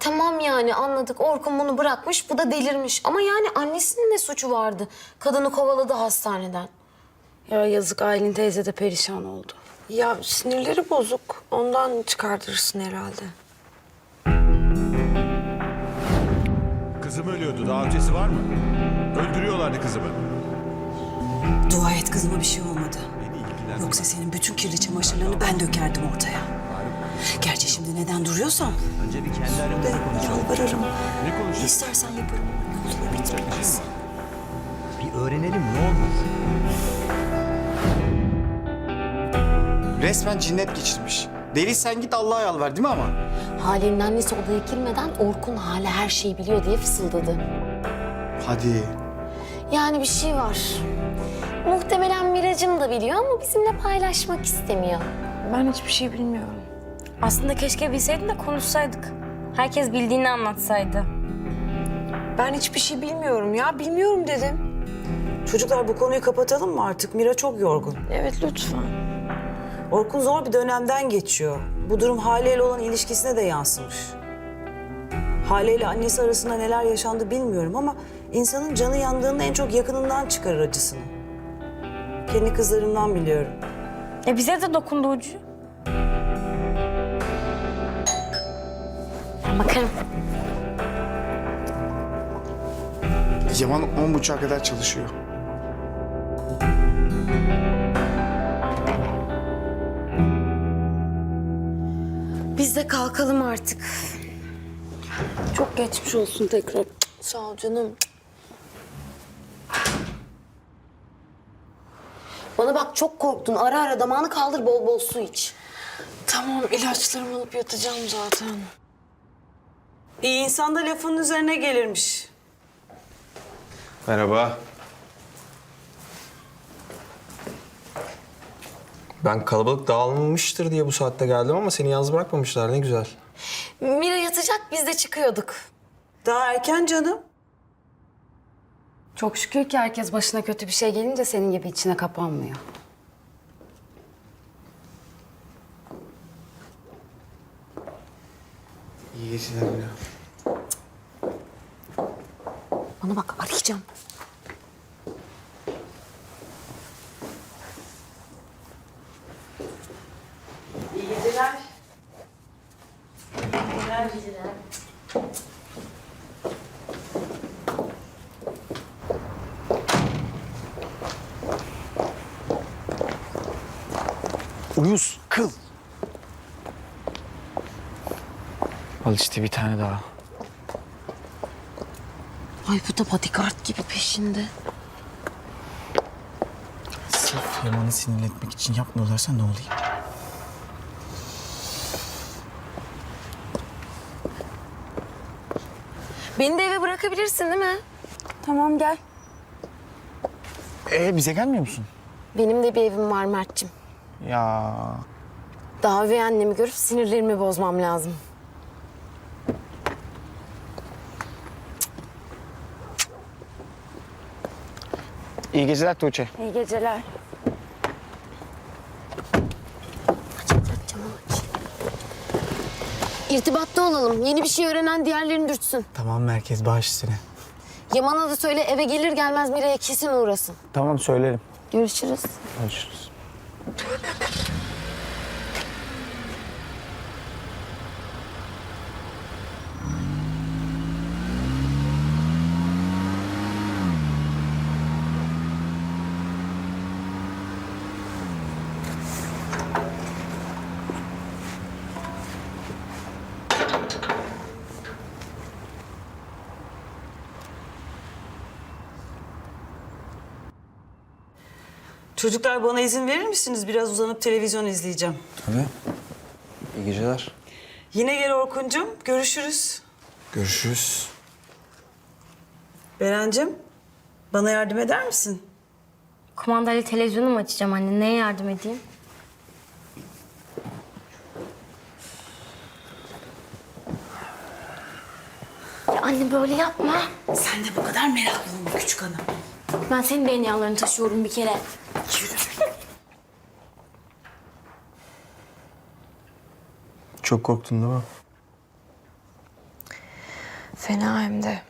tamam yani anladık. Orkun bunu bırakmış, bu da delirmiş. Ama yani annesinin ne suçu vardı? Kadını kovaladı hastaneden. Ya yazık Aylin teyze de perişan oldu. Ya sinirleri bozuk. Ondan çıkartırsın herhalde. Kızım ölüyordu. Daha ötesi var mı? Öldürüyorlardı kızımı. Dua et kızıma bir şey olmadı. Beni ilgilendirmez. Yoksa senin bütün kirli çamaşırlarını ben dökerdim ortaya. Gerçi şimdi neden duruyorsam Önce bir kendi aramızda konuşalım. yalvarırım. Ne Ne konuşuyorsun? istersen yaparım. Ne olur. Bir öğrenelim ne olmaz. Resmen cinnet geçirmiş. Deli sen git Allah'a yalvar değil mi ama? Hale'nin annesi odaya girmeden Orkun Hale her şeyi biliyor diye fısıldadı. Hadi. Yani bir şey var. Muhtemelen Miracım da biliyor ama bizimle paylaşmak istemiyor. Ben hiçbir şey bilmiyorum. Aslında keşke bilseydin de konuşsaydık. Herkes bildiğini anlatsaydı. Ben hiçbir şey bilmiyorum ya. Bilmiyorum dedim. Çocuklar bu konuyu kapatalım mı artık? Mira çok yorgun. Evet lütfen. Orkun zor bir dönemden geçiyor. Bu durum Hale ile olan ilişkisine de yansımış. Hale ile annesi arasında neler yaşandı bilmiyorum ama insanın canı yandığında en çok yakınından çıkarır acısını. Kendi kızlarımdan biliyorum. E bize de dokundu ucu. Ben bakarım. Yaman on buçuğa kadar çalışıyor. Biz de kalkalım artık. Çok geçmiş olsun tekrar. Sağ ol canım. Bana bak çok korktun. Ara ara damağını kaldır bol bol su iç. Tamam ilaçlarımı alıp yatacağım zaten. İyi insan da lafının üzerine gelirmiş. Merhaba. Ben kalabalık dağılmıştır diye bu saatte geldim ama seni yalnız bırakmamışlar. Ne güzel. Mira yatacak biz de çıkıyorduk. Daha erken canım. Çok şükür ki herkes başına kötü bir şey gelince senin gibi içine kapanmıyor. İyi geceler Mira. Bana bak arayacağım. Uyuz, kıl. Al işte bir tane daha. Ay bu da bodyguard gibi peşinde. Sırf Yaman'ı sinirletmek için yapmıyorlarsa ne olayım? Beni de eve bırakabilirsin değil mi? Tamam gel. Ee bize gelmiyor musun? Benim de bir evim var Mert'cim. Ya Daha üvey annemi görüp sinirlerimi bozmam lazım. İyi geceler Tuğçe. İyi geceler. Aç aç aç camı aç. İrtibatta olalım. Yeni bir şey öğrenen diğerlerini dürtsün. Tamam merkez bağış üstüne. Yaman'a da söyle eve gelir gelmez Mira'ya kesin uğrasın. Tamam söylerim. Görüşürüz. Görüşürüz. Çocuklar bana izin verir misiniz? Biraz uzanıp televizyon izleyeceğim. Tabii. İyi geceler. Yine gel Orkuncuğum. Görüşürüz. Görüşürüz. Berencim, bana yardım eder misin? Kumandayla televizyonu mu açacağım anne? Neye yardım edeyim? Ya anne böyle yapma. Sen de bu kadar meraklı olma küçük hanım. Ben senin DNA'larını taşıyorum bir kere. Çok korktun değil mi? Fena hem de.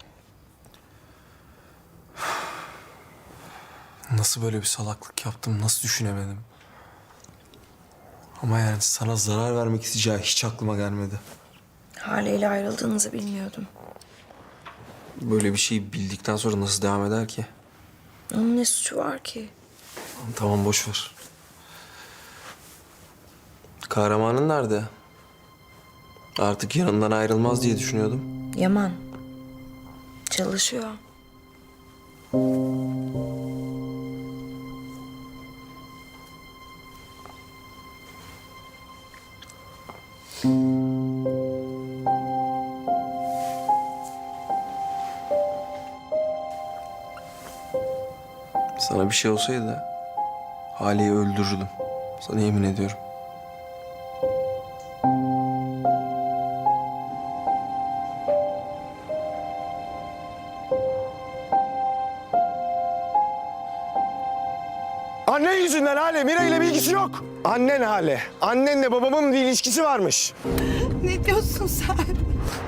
Nasıl böyle bir salaklık yaptım, nasıl düşünemedim? Ama yani sana zarar vermek isteyeceği hiç aklıma gelmedi. Hale ile ayrıldığınızı bilmiyordum. Böyle bir şeyi bildikten sonra nasıl devam eder ki? Onun ne suçu var ki? Tamam boş ver. Kahramanın nerede? Artık yanından ayrılmaz diye düşünüyordum. Yaman. Çalışıyor. Sana bir şey olsaydı Hale'yi öldürürdüm. Sana yemin ediyorum. Annen yüzünden Hale. Mira ile bir ilgisi yok. Annen Hale. Annenle babamın bir ilişkisi varmış. Ne diyorsun sen?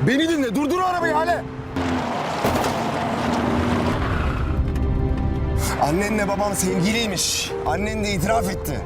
Beni dinle. Durdur o arabayı Hale. Annenle babam sevgiliymiş. Annen de itiraf etti.